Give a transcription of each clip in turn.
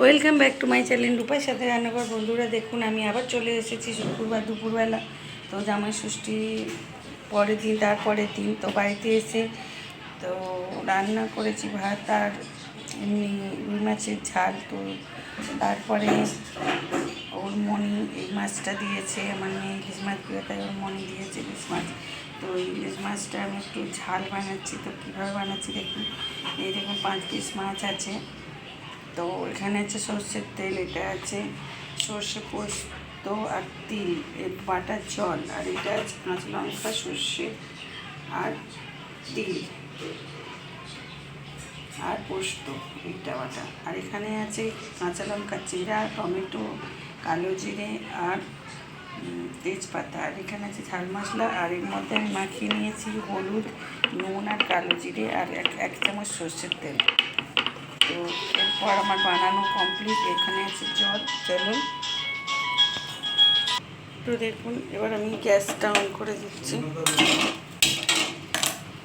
Welcome back to my channel রূপার সাথে রান্নাঘর। বন্ধুরা, দেখুন, আমি আবার চলে এসেছি শুক্রবার দুপুরবেলা। তো জামাই ষষ্ঠী পরের দিন, তারপরের দিন তো বাড়িতে এসে তো রান্না করেছি ভাত আর এমনি রুই মাছের ঝাল তো তারপরে ওর মনি এই মাছটা দিয়েছে, আমার মেয়ে ইলিশ মাছ প্রিয় তাই ওর মনি দিয়েছে ইলিশ মাছ। তো ইলিশ মাছটা আমি একটু ঝাল বানাচ্ছি, তো কীভাবে বানাচ্ছি দেখুন। এই দেখুন, পাঁচ পিস মাছ আছে। তো এখানে আছে সর্ষের তেল, এটা আছে সর্ষে পোস্ত আর তিল, এর বাটার জল, আর এটা আছে কাঁচা লঙ্কা, সর্ষে আর তিল আর পোস্ত, এইটা বাটা। আর এখানে আছে কাঁচা লঙ্কা চিরা, টমেটো, কালো জিরে আর তেজপাতা। আর এখানে আছে ঝাল মশলা, আর এর মধ্যে আমি মাখিয়ে নিয়েছি হলুদ, নুন আর কালো জিরে আর এক এক চামচ সর্ষের তেল। তো এরপর আমার বানানো কমপ্লিট এখানে আছে জল চলুন তো দেখুন, এবার আমি গ্যাসটা অন করে দিচ্ছি।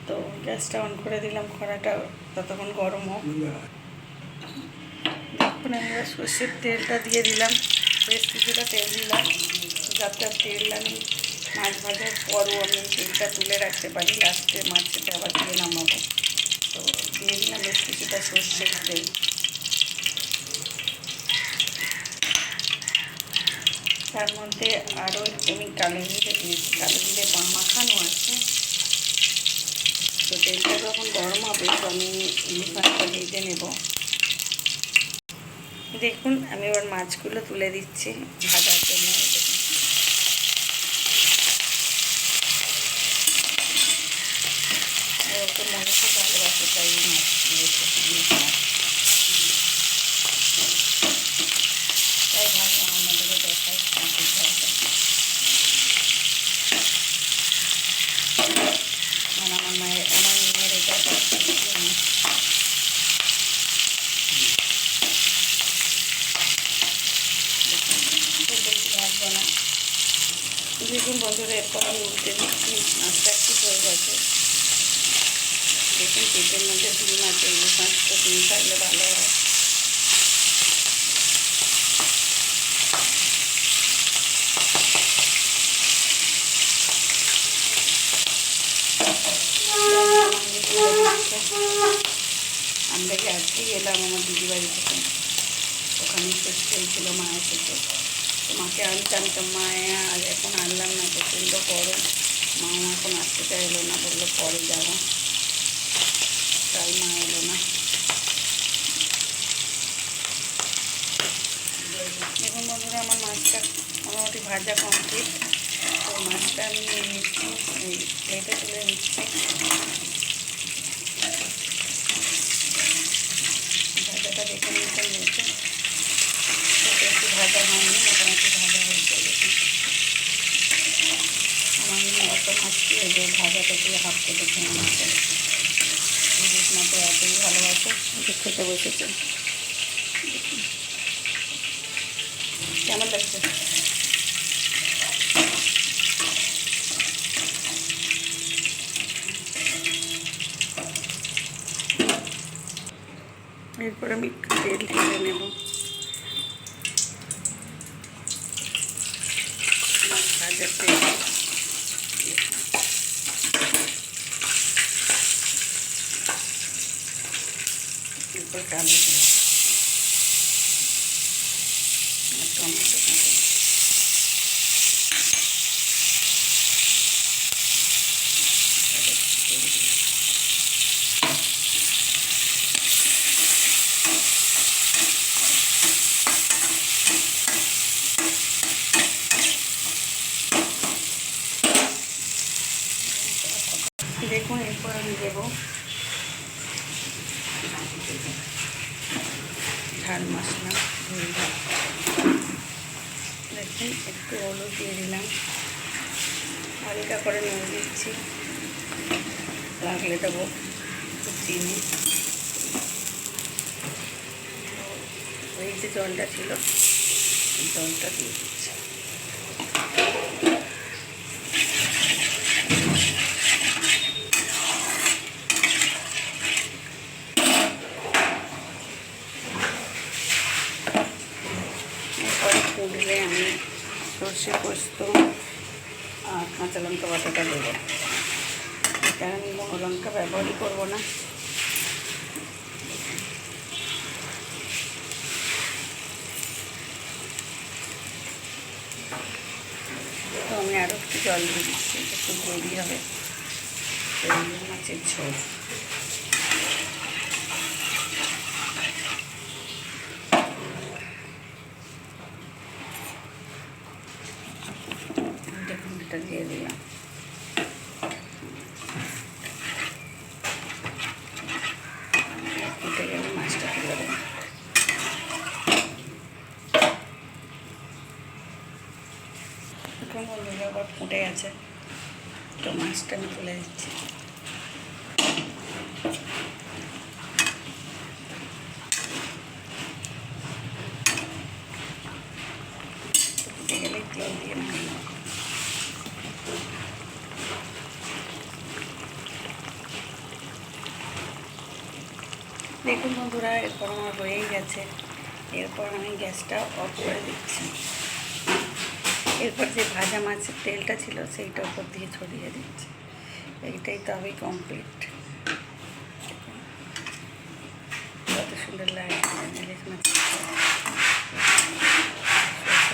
তো গ্যাসটা অন করে দিলাম খরাটা ততক্ষণ গরম হোক। দেখুন, আমি সর্ষের তেলটা দিয়ে দিলাম। বেশ কিছুটা তেল দিলাম। যাতে তেল আমি মাছ ভাজার পরও আমি তেলটা তুলে রাখতে পারি। লাস্টে মাছটা আবার দিয়ে নামাবো। কিছুটা সর্ষের তেল। তার মধ্যে আরও একটু আমি কালো জিরে দিয়েছি। কালো জিরে মাখানো আছে। তো তেলটা যখন গরম হবে, তো আমি ইলিশ মাছটা ভেজে নেব। দেখুন, আমি এবার মাছগুলো তুলে দিচ্ছি ভাজার জন্য। মনে খুব ভালোবাসে তাই এই মাছ দিয়েছে ইলিশ মাছ তাই ভাবলাম আমাদেরকে দেখাই মাছের ঝালটা মানে আমার মায়ের আমার মেয়ের এটা উম, দেখুন, খুব বেশি ভাজবো না দেখুন বন্ধুরা এরপর আমি উল্টে দিচ্ছি মাছটা একটু হয়ে গেছে দেখুন পেটের মধ্যে ডিম আছে ইলিশ মাছ থাকলে ভালো হয়। আমরা কি আজকেই এলাম আমার দিদি বাড়ি থেকে। ওখানে ষষ্ঠী হয়েছিল মায়ের থেকে তো মাকে আনতাম, তো মায়ে আর এখন আনলাম না, প্রচণ্ড গরম। মাও এখন আসতে চাইলো না, বলল পরে যাব। তাই মা এলো না দেখুন বন্ধুরা, আমার মাছটা মোটামুটি ভাজা কমপ্লিট তো মাছটা আমি প্লেটে তুলে নিচ্ছি। ভাজাটা দেখে নিতে নিয়েছে একটু ভাজা হয়নি, মোটামুটি ভাজা হয়েছে দেখুন আমার অত মাছ দিয়ে ভাজাটা দিয়ে হাফতে দেখে নিচ্ছে ইলিশ মাছ এতই ভালোবাসে ওকে খেতে বসেছে। কেমন লাগছে? এরপর আমি তেল ঢেলে নেব মাছ ভাজার তেল এরপর কালো জিরে আর টমেটো কাঁচা দেখুন এরপর আমি দেবো ঝাল মশলা ধরে দেখুন, একটু হলুদ দিয়ে দিলাম। হালকা করে নুন দিচ্ছি। লাগলে দেবো চিনি। ওই যে জলটা ছিল, জলটা দিয়ে দিচ্ছি ফুটলে আমি সর্ষে পোস্ত আর কাঁচা লঙ্কা বাটাটা দেবো। এটা আমি লঙ্কা ব্যবহারই করব না। তো আমি আরও একটু জল দিয়ে দিচ্ছি, একটু গ্রেভি হবে। মাছের ঝোল। এটা দিয়ে দিলাম। মাছটা তুলে দেবো। ফুটে গেছে। তো মাছটা আমি তুলে দিচ্ছি ফুটে গেলে তেল দিয়ে নামিয়ে নেব। দেখুন বন্ধুরা, এরপর আমার হয়েই গেছে। এরপর আমি গ্যাসটা অফ করে দিচ্ছি। এরপর যে ভাজা মাছের তেলটা ছিল, সেইটা উপর দিয়ে ছড়িয়ে দিচ্ছি। এইটাই তবেই কমপ্লিট কত সুন্দর লাগে মাছ সরষে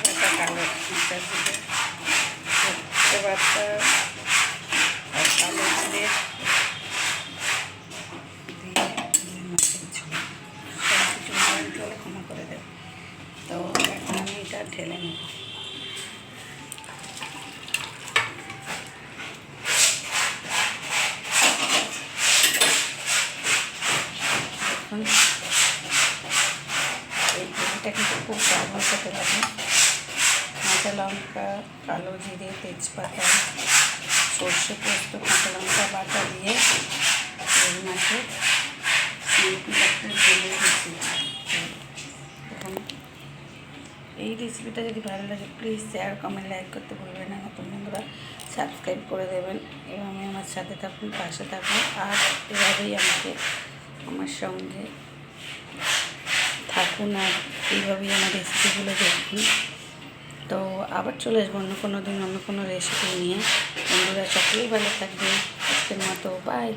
বাটা কালো মাছের দিকে সরষে বাটা আর কালো জিরে দিয়ে ইলিশ মাছের ঝোল সব কিছু মোবাইল হলে ক্ষমা করে দেবে তো এখন আমি এটা ঢেলে নেব এখন এই গ্রেভিটা কিন্তু খুব ব্যবহার করতে লাগে কাঁচা লঙ্কা কালো জিরে তেজপাতা সর্ষে পোস্ত কাঁচা লঙ্কা বাটা দিয়ে রুই মাছের সিমপিটা একটু ঢেলে দিচ্ছি এখন এই রেসিপিটা যদি ভালো লাগে প্লিজ শেয়ার কমেন্ট লাইক করতে ভুলবেন না। নতুন বন্ধুরা সাবস্ক্রাইব করে দেবেন। এভাবে আমার সাথে থাকুন, পাশে থাকুন। আর এভাবেই আমাকে, আমার সঙ্গে থাকুন আর এইভাবেই আমার রেসিপিগুলো দেখুন। তো আবার চলে আসব অন্য কোনো দিন, অন্য কোনো রেসিপি নিয়ে। বন্ধুরা, সকলেই ভালো থাকবে আজকের মতো বাই